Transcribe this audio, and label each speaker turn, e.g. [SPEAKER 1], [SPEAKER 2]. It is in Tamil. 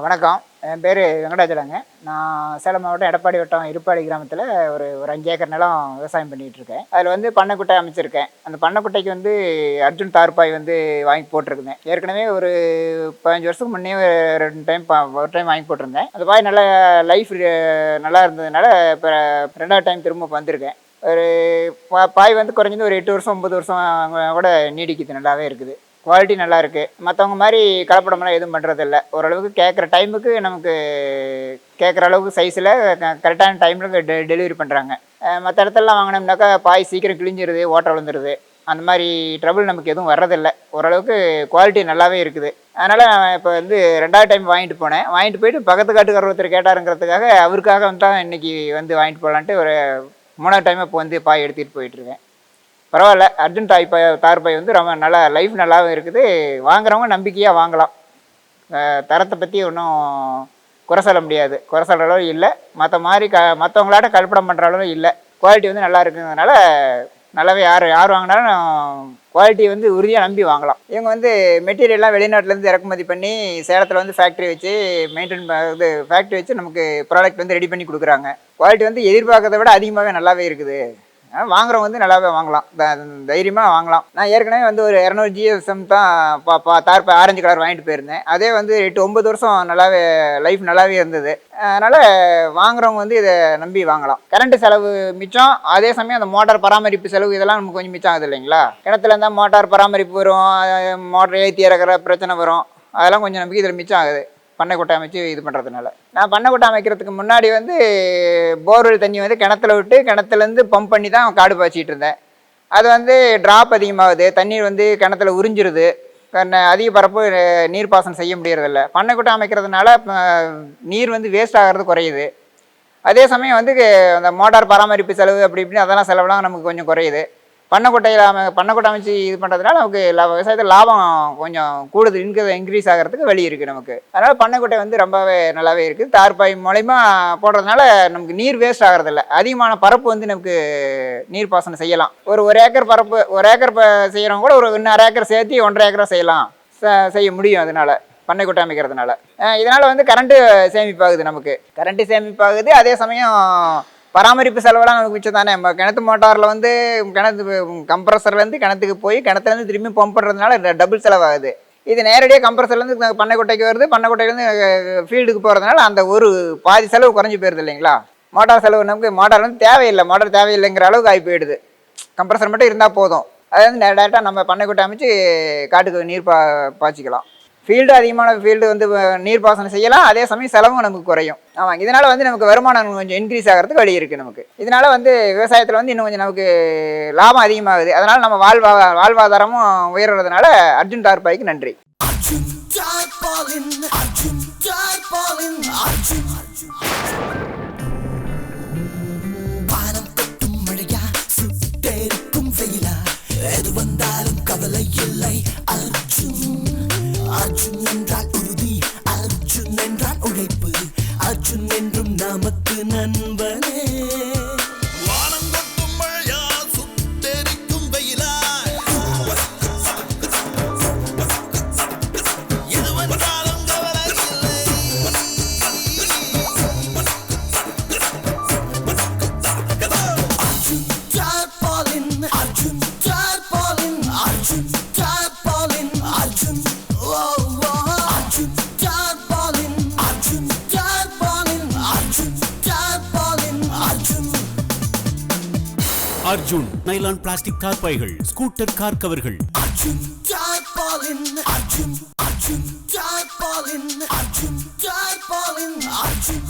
[SPEAKER 1] வணக்கம். என் பேர் வெங்கடாச்சலங்க நான் சேலம் மாவட்டம் எடப்பாடி வட்டம் இருப்பாடி கிராமத்தில் ஒரு ஒரு அஞ்சு ஏக்கர் நிலம் விவசாயம் பண்ணிகிட்டு இருக்கேன். அதில் வந்து பண்ணைக்குட்டை அமைச்சிருக்கேன். அந்த பண்ணைக்குட்டைக்கு வந்து அர்ஜுன் தார்பாய் வந்து வாங்கி போட்டிருக்கேன் ஏற்கனவே ஒரு பதினஞ்சு வருஷத்துக்கு முன்னே ஒரு ரெண்டு டைம் ஒரு டைம் வாங்கி போட்டிருந்தேன். அந்த பாய் நல்ல லைஃப் நல்லா இருந்ததுனால இப்போ ரெண்டாவது டைம் திரும்ப வந்திருக்கேன். ஒரு பா- பாய் வந்து குறைஞ்சது ஒரு எட்டு வருஷம் ஒம்பது வருஷம் கூட நீடிக்குது நல்லாவே இருக்குது. குவாலிட்டி நல்லா இருக்குது மற்றவங்க மாதிரி கலப்படமெல்லாம் எதுவும் பண்ணுறதில்ல ஓரளவுக்கு கேட்குற டைமுக்கு நமக்கு கேட்குற அளவுக்கு சைஸில் கரெக்டான டைமில் டெ டெலிவரி பண்ணுறாங்க மற்ற இடத்துலலாம் வாங்கினோம்னாக்கா பாய் சீக்கிரம் கிழிஞ்சிருது ஓட்டை விழுந்துருது. அந்த மாதிரி ட்ரபிள் நமக்கு எதுவும் வர்றதில்ல. ஓரளவுக்கு குவாலிட்டி நல்லாவே இருக்குது. அதனால் நான் இப்போ வந்து ரெண்டாவது டைம் வாங்கிட்டு போனேன். வாங்கிட்டு போயிட்டு பக்கத்து காட்டுக்காரர் ஒருத்தர் கேட்டாருங்கிறதுக்காக அவருக்காக வந்து தான் இன்றைக்கி வந்து வாங்கிட்டு போகலான்ட்டு ஒரு மூணாவது டைம் இப்போ வந்து பாய் எடுத்துகிட்டு போயிட்டுருக்கேன் பரவாயில்ல அர்ஜுன் தாய் பை தார் வந்து ரொம்ப நல்லா லைஃப் நல்லாவும் இருக்குது. வாங்குறவங்க நம்பிக்கையாக வாங்கலாம். தரத்தை பற்றி ஒன்றும் குறை சொல்ல முடியாது. குறை சொல்கிற அளவு இல்லை. மற்ற மாதிரி க மற்றவங்களாட்ட கல்படம் பண்ணுற அளவு இல்லை. குவாலிட்டி வந்து நல்லா இருக்குங்கிறதுனால நல்லாவே யார் யார் வாங்கினாலும் குவாலிட்டி வந்து உறுதியாக நம்பி வாங்கலாம். இவங்க வந்து மெட்டீரியல்லாம் வெளிநாட்டிலேருந்து இறக்குமதி பண்ணி சேலத்தில் வந்து ஃபேக்ட்ரி வச்சு மெயின்டைன் இது ஃபேக்ட்ரி வச்சு நமக்கு ப்ராடக்ட் வந்து ரெடி பண்ணி கொடுக்குறாங்க. குவாலிட்டி வந்து எதிர்பார்க்கறத விட அதிகமாகவே நல்லாவே இருக்குது. வாங்குறவங்க வந்து நல்லாவே வாங்கலாம். த- தைரியமாக வாங்கலாம். நான் ஏற்கனவே வந்து ஒரு இரநூறு ஜிஎஸ்எம் தான் பா பா தார் ஆரஞ்சு கலர் வாங்கிட்டு போயிருந்தேன். அதே வந்து எட்டு ஒம்பது வருஷம் நல்லாவே லைஃப் நல்லாவே இருந்தது. அதனால் வாங்குறவங்க வந்து இதை நம்பி வாங்கலாம். கரண்ட் செலவு மிச்சம். அதே சமயம் அந்த மோட்டார் பராமரிப்பு செலவு இதெல்லாம் நமக்கு கொஞ்சம் மிச்சம் ஆகுது இல்லைங்களா? கிணத்துல இருந்தால் மோட்டார் பராமரிப்பு வரும். மோட்டர் ஏற்றி இறக்குற பிரச்சனை வரும். அதெல்லாம் கொஞ்சம் நமக்கு இதில் மிச்சம் ஆகுது. பண்ணைக்குட்டை அமைச்சு இது பண்ணுறதுனால நான் பண்ணைக்குட்டை அமைக்கிறதுக்கு முன்னாடி வந்து போர்வெல் தண்ணி வந்து கிணத்துல விட்டு கிணத்துலேருந்து பம்ப் பண்ணி தான் காடு பாய்ச்சிட்டு இருந்தேன். அது வந்து ட்ராப் அதிகமாகுது. தண்ணீர் வந்து கிணத்துல உறிஞ்சிருது. அதிக பரப்பு நீர்ப்பாசனம் செய்ய முடியறதில்ல. பண்ணைக்குட்டை அமைக்கிறதுனால நீர் வந்து வேஸ்ட் ஆகிறது குறையுது. அதே சமயம் வந்து அந்த மோட்டார் பராமரிப்பு செலவு அப்படி இப்படின்னு அதெல்லாம் செலவுலாம் நமக்கு கொஞ்சம் குறையுது. பண்ணைக்குட்டையில் அமை பண்ணைக்குட்டை அமைச்சு இது பண்ணுறதுனால நமக்கு விவசாயத்தில் லாபம் கொஞ்சம் கூடுதல் இன்க இன்க்ரீஸ் ஆகிறதுக்கு வழி இருக்குது நமக்கு. அதனால் பண்ணைக்குட்டை வந்து ரொம்பவே நல்லாவே இருக்குது தார்பாய் மூலயமா போடுறதுனால நமக்கு நீர் வேஸ்ட் ஆகிறதில்ல. அதிகமான பரப்பு வந்து நமக்கு நீர் பாசனம் செய்யலாம். ஒரு ஒரு ஏக்கர் பரப்பு ஒரு ஏக்கர் செய்கிறவங்க கூட ஒரு இன்னும் அரை ஏக்கர் சேர்த்து ஒன்றரை ஏக்கரா செய்யலாம். ச- செய்ய முடியும் அதனால பண்ணைக்குட்டை அமைக்கிறதுனால. இதனால் வந்து கரண்ட்டு சேமிப்பாகுது நமக்கு. கரண்ட்டு சேமிப்பாகுது அதே சமயம் பராமரிப்பு செலவெல்லாம் நமக்கு மிச்சம் தானே? நம்ம கிணத்து மோட்டாரில் வந்து கிணத்து கம்ப்ரஸர்லேருந்து கிணத்துக்கு போய் கிணத்துலேருந்து திரும்பி பம்ப் பண்ணுறதுனால டபுள் செலவாகுது. இது நேரடியாக கம்ப்ரஸர்லேருந்து பண்ணைக்குட்டைக்கு வருது. பண்ணைக்கொட்டையிலேருந்து ஃபீல்டுக்கு போகிறதுனால அந்த ஒரு பாதி செலவு குறைஞ்சி போயிருது இல்லைங்களா? மோட்டார் செலவு நமக்கு மோட்டார் வந்து தேவையில்லை. மோட்டார் தேவையில்லைங்கிற அளவுக்கு ஆகி போயிடுது. கம்ப்ரஸர் மட்டும் இருந்தால் போதும். அது வந்து டேரெக்டாக நம்ம பண்ணைக்குட்டை அமைச்சு காட்டுக்கு நீர் பா பாய்ச்சிக்கலாம். ஃபீல்டு அதிகமான ஃபீல்டு வந்து நீர்ப்பாசனம் நீர் செய்யலாம். அதே சமயம் செலவும் நமக்கு குறையும். ஆமாம் இதனால் வந்து நமக்கு வருமானம் கொஞ்சம் இன்க்ரீஸ் ஆகிறதுக்கு வழி இருக்குது நமக்கு. இதனால் வந்து விவசாயத்தில் வந்து இன்னும் கொஞ்சம் நமக்கு லாபம் அதிகமாகுது. அதனால் நம்ம வாழ்வா வாழ்வாதாரமும் உயர்றதுனால அர்ஜுன் டார்பாய்க்கு நன்றி.
[SPEAKER 2] money. Arjun
[SPEAKER 3] nylon plastic car பைகள் ஸ்கூட்டர் கார் கவர்கள்
[SPEAKER 2] அர்ஜுன் அர்ஜுன் அர்ஜுன் அர்ஜுன் அர்ஜுன்